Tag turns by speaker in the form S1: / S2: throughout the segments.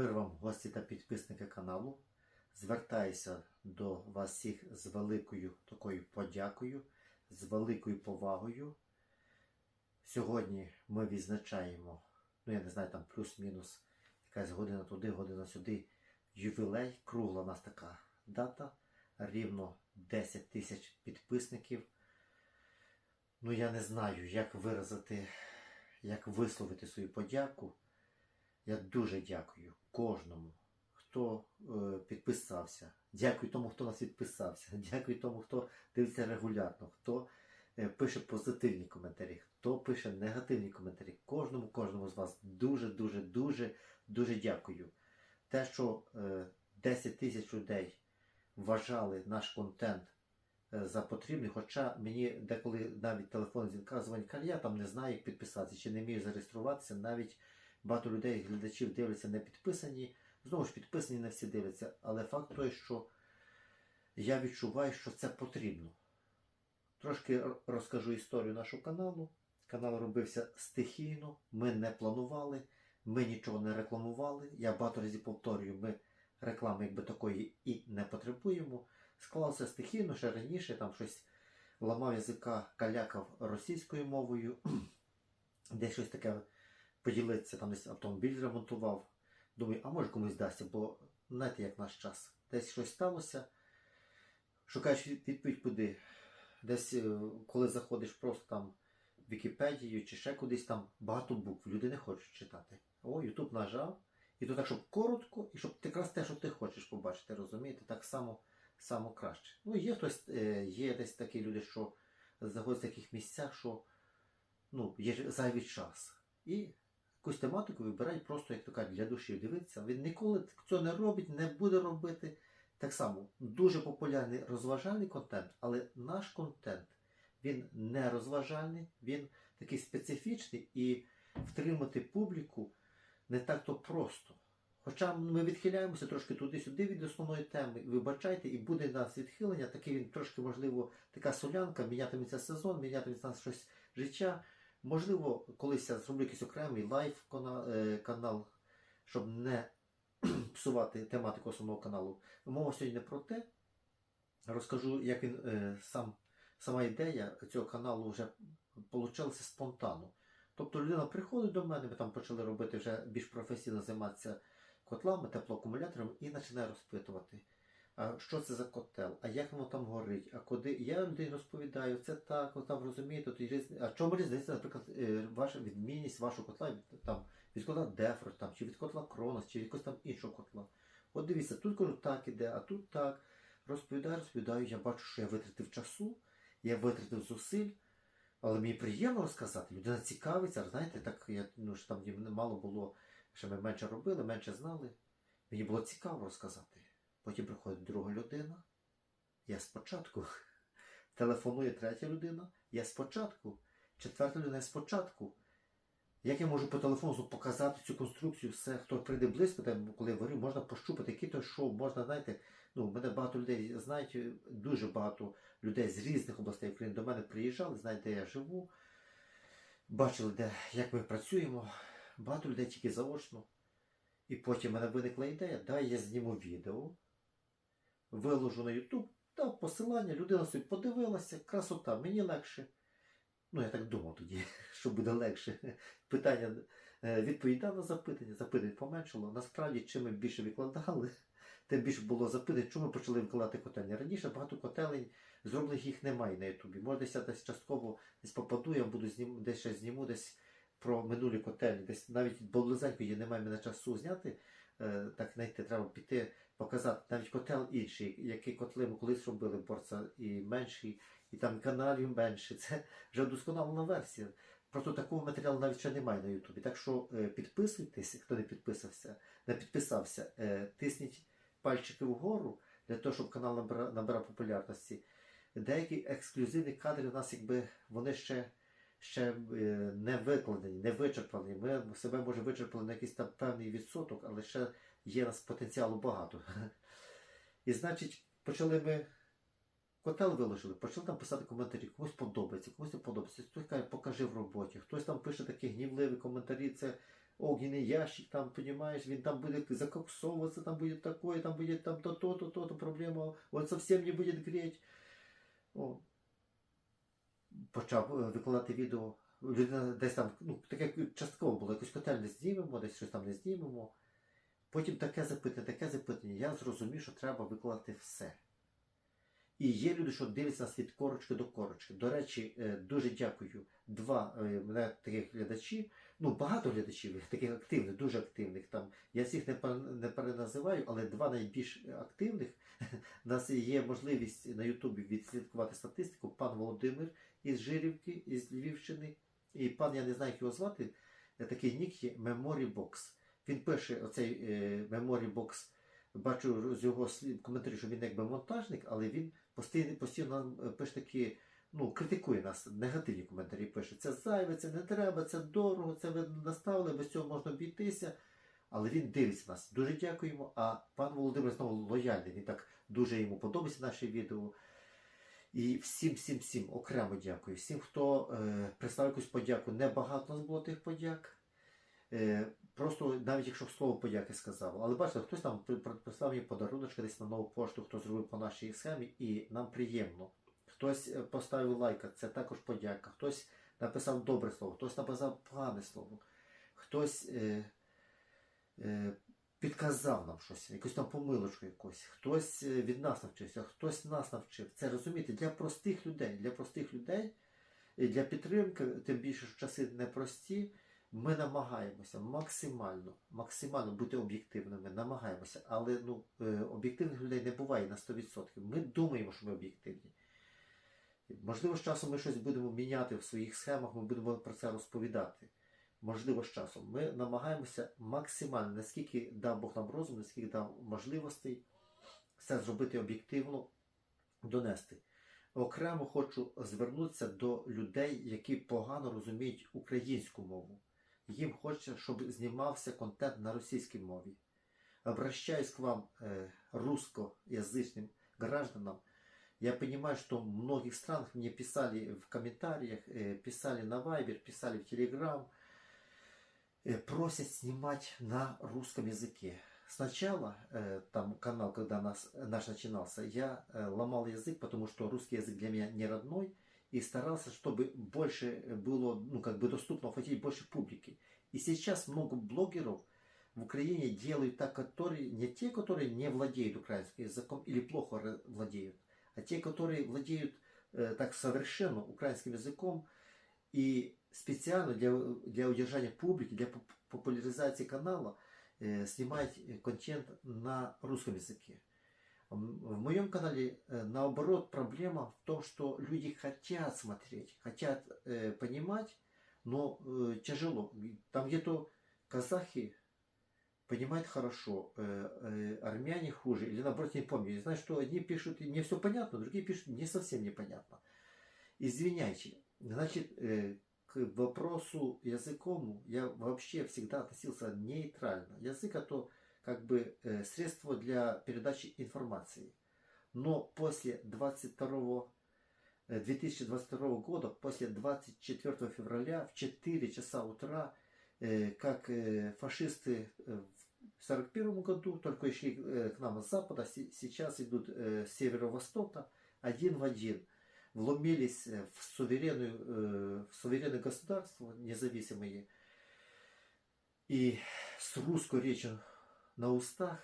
S1: Мир вам, гості та підписники каналу. Звертаюся до вас всіх з великою такою подякою, з великою повагою. Сьогодні ми відзначаємо, ну я не знаю, там плюс-мінус якась година туди, година сюди. Ювілей, кругла у нас така дата, рівно 10 тисяч підписників. Ну я не знаю, як виразити, як висловити свою подяку. Я дуже дякую кожному, хто е, підписався. Дякую тому, хто нас підписався. Дякую тому, хто дивиться регулярно, хто е, пише позитивні коментарі, хто пише негативні коментарі. Кожному, кожному з вас дуже, дуже, дуже, дякую. Те, що е, 10 тисяч людей вважали наш контент е, за потрібний, хоча мені деколи навіть телефон дзвонить, каже, я там не знаю, як підписатися, чи не вмію зареєструватися, навіть багато людей, глядачів дивляться не підписані. Знову ж підписані не всі дивляться, але факт той, що я відчуваю, що це потрібно. Трошки розкажу історію нашого каналу. Канал робився стихійно, ми не планували, ми нічого не рекламували. Я багато разів повторюю, ми реклами якби такої і не потребуємо. Склалося стихійно, ще раніше там щось ламав язика, калякав російською мовою, десь щось таке поділитися, там десь автомобіль ремонтував. Думаю, а може комусь дасться, бо знаєте, як наш час. Десь щось сталося. Шукаєш відповідь куди. Десь, е, коли заходиш просто там в Вікіпедію чи ще кудись там багато букв, люди не хочуть читати. О, Ютуб нажав. І то так, щоб коротко, і щоб якраз те, що ти хочеш побачити, розумієте, так само, само краще. Ну, є хтось, е, є десь такі люди, що знаходяться в таких місцях, що ну, є зайвий час. І якусь тематику вибирають просто, як то кажуть, для душі дивитися. Він ніколи цього не робить, не буде робити. Так само, дуже популярний розважальний контент, але наш контент він не розважальний, він такий специфічний і втримати публіку не так то просто. Хоча ми відхиляємося трошки туди-сюди від основної теми, вибачайте, і буде нас відхилення, таке він трошки, можливо, така солянка, мінятиметься сезон, мінятиметься нас щось життя. Можливо, колись я зроблю якийсь окремий кана- е, канал, щоб не псувати тематику основного каналу. Мова сьогодні не про те. Розкажу, як він е, сам, сама ідея цього каналу вже получилася спонтанно. Тобто людина приходить до мене, ми там почали робити вже більш професійно займатися котлами, теплоакумулятором і починає розпитувати. А що це за котел? А як воно там горить? А куди? Я людей розповідаю, це так, от там розумієте, то різні. А чому різниця, наприклад, е, ваша відмінність вашого котла від, там, від котла Дефрос, там, чи від котла Кронос, чи від якогось там іншого котла. От дивіться, тут кажу, так іде, а тут так. Розповідаю, розповідаю, я бачу, що я витратив часу, я витратив зусиль, але мені приємно розказати. Людина цікавиться, знаєте, так я ну, що там мало було, що ми менше робили, менше знали. Мені було цікаво розказати. Потім приходить друга людина. Я спочатку. Телефонує третя людина. Я спочатку. Четверта людина спочатку. Як я можу по телефону показати цю конструкцію, все, хто прийде близько, там, коли я говорю, можна пощупати, який то шоу, можна, знаєте, ну, мене багато людей знають, дуже багато людей з різних областей України до мене приїжджали, знають, де я живу, бачили, де, як ми працюємо. Багато людей тільки заочно. І потім в мене виникла ідея, дай я зніму відео, виложу на YouTube, дав посилання, людина собі подивилася, красота, мені легше. Ну, я так думав тоді, що буде легше. Питання е, відповідав на запитання, запитань поменшало. Насправді, чим ми більше викладали, тим більше було запитань, чому ми почали викладати котельні. Раніше багато котелень, зроблених їх немає на Ютубі. Може, десь я десь частково десь попаду, я буду знім, десь ще зніму десь про минулі котельні. Десь навіть близенько є, немає мене часу зняти. Е, так знайти, треба піти, показати. Навіть котел інший, які котли ми колись робили, борця і менший, і там каналів менше. Це вже вдосконалена версія. Просто такого матеріалу навіть ще немає на Ютубі. Так що е, підписуйтесь, хто не підписався, не підписався, е, тисніть пальчики вгору для того, щоб канал набирав популярності. Деякі ексклюзивні кадри у нас, якби вони ще, ще е, не викладені, не вичерпані. Ми себе може вичерпали на якийсь там певний відсоток, але ще є нас потенціалу багато. І значить, почали ми котел виложили, почали там писати коментарі, комусь подобається, комусь не подобається. Хтось каже, покажи в роботі, хтось там пише такі гнівливі коментарі, це огненный ящик, там, понимаешь, він там буде закоксовываться, там будет такое, там будет там то, то, то, проблема, он совсем не будет греть. О. Почав е, викладати відео. Людина десь там, ну, таке частково було, якусь котельню знімемо, десь щось там не знімемо. Потім таке запитання, таке запитання. Я зрозумів, що треба викладати все. І є люди, що дивляться нас від корочки до корочки. До речі, е, дуже дякую. Два е, мене таких глядачі, ну багато глядачів, таких активних, дуже активних. Там я всіх не не переназиваю, але два найбільш активних. У нас є можливість на Ютубі відслідкувати статистику. Пан Володимир із Жирівки, із Львівщини, і пан, я не знаю, як його звати, е, такий нік є Memory Box. Він пише оцей е, Memory Box. Бачу з його слів коментарі, що він якби монтажник, але він постійно, постійно е, пише такі, ну, критикує нас, негативні коментарі пише. Це зайве, це не треба, це дорого, це ви наставили, без цього можна обійтися. Але він дивиться нас. Дуже дякуємо. А пан Володимир знову лояльний. Він так дуже йому подобається наше відео. І всім, всім, всім окремо дякую. Всім, хто е, прислав якусь подяку. Небагато нас було тих подяк. Е, просто навіть якщо слово подяки сказав. Але бачите, хтось там при- при- прислав мені подаруночки десь на нову пошту, хто зробив по нашій схемі, і нам приємно. Хтось е, поставив лайка, це також подяка. Хтось написав добре слово, хтось написав погане слово, хтось е, е, підказав нам щось, якусь там помилочку якусь, хтось е, від нас навчився, хтось нас навчив. Це розумієте, для простих людей, для простих людей, для підтримки, тим більше що часи непрості. Ми намагаємося максимально, максимально бути об'єктивними, намагаємося, але ну, е, об'єктивних людей не буває на 100%. Ми думаємо, що ми об'єктивні. Можливо, з часом ми щось будемо міняти в своїх схемах, ми будемо про це розповідати. Можливо, з часом. Ми намагаємося максимально, наскільки дав Бог нам розум, наскільки дав можливостей, все зробити об'єктивно, донести. Окремо хочу звернутися до людей, які погано розуміють українську мову. Їм хочеться, щоб знімався контент на російській мові. Обращаюсь к вам, э, русскоязычным гражданам. Я понимаю, что в многих странах мне писали в комментариях, э, писали на Viber, писали в Telegram, э, просят снимать на русском языке. Сначала, э, там канал, когда нас, наш начинался, я э, ломал язык, потому что русский язык для меня не родной, и старался, чтобы больше было, ну, как бы доступно охватить больше публики. И сейчас много блогеров в Украине делают так, которые, не те, которые не владеют украинским языком или плохо владеют, а те, которые владеют э, так совершенно украинским языком и специально для, для удержания публики, для поп- популяризации канала э, снимать э, контент на русском языке. В моем канале, э, наоборот, проблема в том, что люди хотят смотреть, хотят э, понимать, но э, тяжело. Там где-то казахи понимают хорошо, э, э, армяне хуже, или наоборот не помню. Я знаю, что одни пишут, и мне все понятно, другие пишут, не совсем непонятно. Извиняйте. Значит, э, к вопросу языковому я вообще всегда относился нейтрально. Язык это как бы э, средство для передачи информации. Но после 22 э, 2022 года, после 24 февраля в 4 часа утра, э, как э, фашисты э, в 41 году только шли э, к нам с запада, се- сейчас идут э, с северо-востока, один в один вломились э, в, суверенную, э, в суверенное государство, независимые, и с русской речью на устах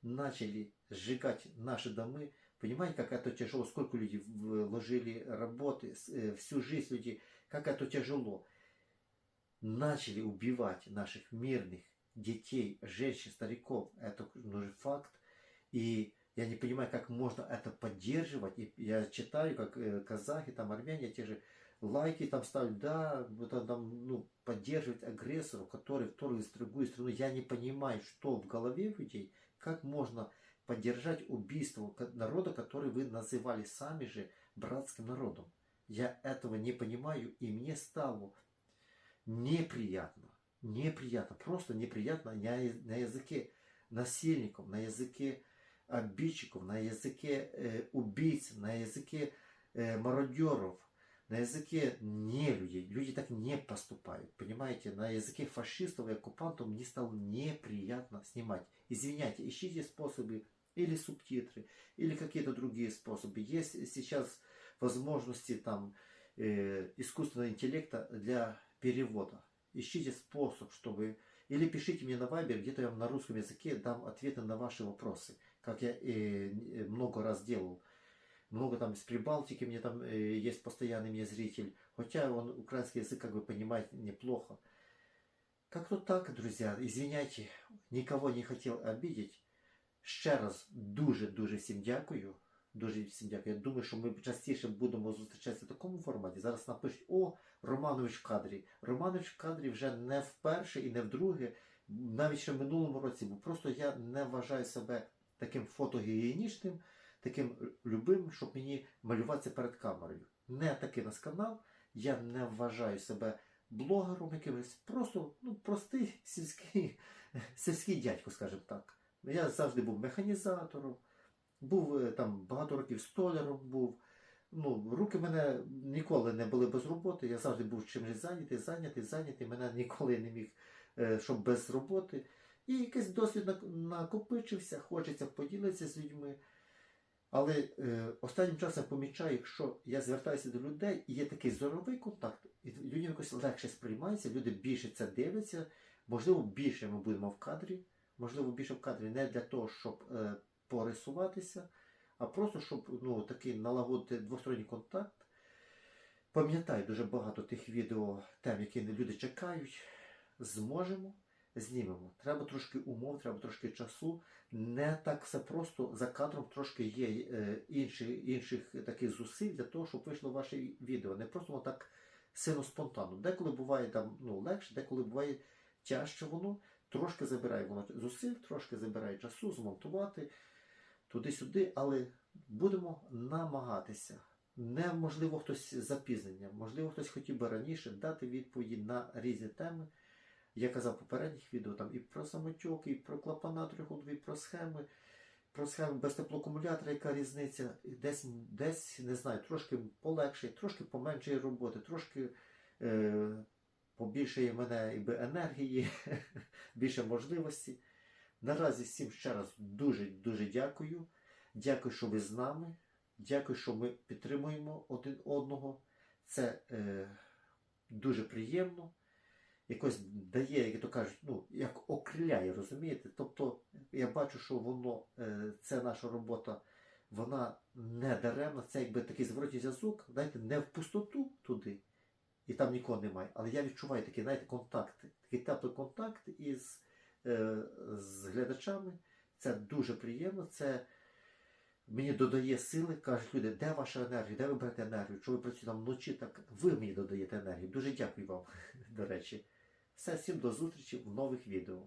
S1: начали сжигать наши домы. Понимаете, как это тяжело, сколько людей вложили работы, э, всю жизнь людей, как это тяжело. Начали убивать наших мирных детей, женщин, стариков. Это ну, же факт. И я не понимаю, как можно это поддерживать. И я читаю, как э, казахи, там армяне, те же лайки там ставят, да, вот там, ну, поддерживать агрессоров, который вторглись в другую страну. Я не понимаю, что в голове людей, как можно поддержать убийство народа, который вы называли сами же братским народом. Я этого не понимаю, и мне стало неприятно, неприятно, просто неприятно на языке насильников, на языке обидчиков, на языке э, убийц, на языке э, мародеров, на языке не люди. Люди так не поступают. Понимаете, на языке фашистов и оккупантов мне стало неприятно снимать. Извиняйте, ищите способы или субтитры, или какие-то другие способы. Есть сейчас возможности там э, искусственного интеллекта для перевода. Ищите способ, чтобы... Или пишите мне на Viber, где-то я вам на русском языке дам ответы на ваши вопросы, как я э, много раз делал. Много там из Прибалтики, мне там э, есть постоянный мне зритель. Хотя он украинский язык, как вы понимаете, неплохо. Как-то так, друзья, извиняйте, никого не хотел обидеть. Ще раз дуже-дуже всім дякую. Дуже всім дякую. Я думаю, що ми частіше будемо зустрічатися в такому форматі. Зараз напишуть, о, Романович в кадрі. Романович в кадрі вже не вперше і не вдруге, навіть ще в минулому році був. Просто я не вважаю себе таким фотогігієнічним, таким любим, щоб мені малюватися перед камерою. Не такий нас канал. Я не вважаю себе блогером якимось. Просто ну, простий сільський, сільський дядько, скажімо так. Я завжди був механізатором, був е, там багато років столяром був. Ну, руки мене ніколи не були без роботи. Я завжди був чимось зайнятий, зайнятий, зайнятий. Мене ніколи не міг, е, щоб без роботи. І якийсь досвід накопичився, хочеться поділитися з людьми. Але е, останнім часом помічаю, якщо я звертаюся до людей і є такий зоровий контакт, і людям якось легше сприймається, люди більше це дивляться, можливо, більше ми будемо в кадрі, можливо, більше в кадрі не для того, щоб е, порисуватися, а просто щоб ну, такий налагодити двосторонній контакт. Пам'ятаю дуже багато тих відео, тем, які люди чекають. Зможемо, знімемо. Треба трошки умов, треба трошки часу. Не так все просто за кадром трошки є е, інші, інших таких зусиль для того, щоб вийшло ваше відео. Не просто воно так сильно спонтанно. Деколи буває там ну, легше, деколи буває тяжче воно. Трошки забирає воно зусиль, трошки забирає часу змонтувати туди-сюди, але будемо намагатися. Не можливо хтось з запізненням, можливо, хтось хотів би раніше дати відповіді на різні теми. Я казав в попередніх відео там і про самотьок, і про клапана трьохходові, і про схеми, про схеми без теплоакумулятора, яка різниця. Десь, десь не знаю, трошки полегше, трошки поменшає роботи, трошки е, побільшає мене якби, енергії, більше можливості. Наразі всім ще раз дуже-дуже дякую. Дякую, що ви з нами. Дякую, що ми підтримуємо один одного. Це е, дуже приємно. Якось дає, як то кажуть, ну, як окриляє, розумієте? Тобто я бачу, що воно, це наша робота, вона не даремна, це якби такий зворотній зв'язок, знаєте, не в пустоту туди, і там нікого немає. Але я відчуваю такі, знаєте, контакти, такий теплий контакт із е, з глядачами. Це дуже приємно. Це мені додає сили, кажуть люди, де ваша енергія, де ви берете енергію? Що ви працюєте там вночі, так ви мені додаєте енергію. Дуже дякую вам, до речі. Все, всім до зустрічі в нових відео.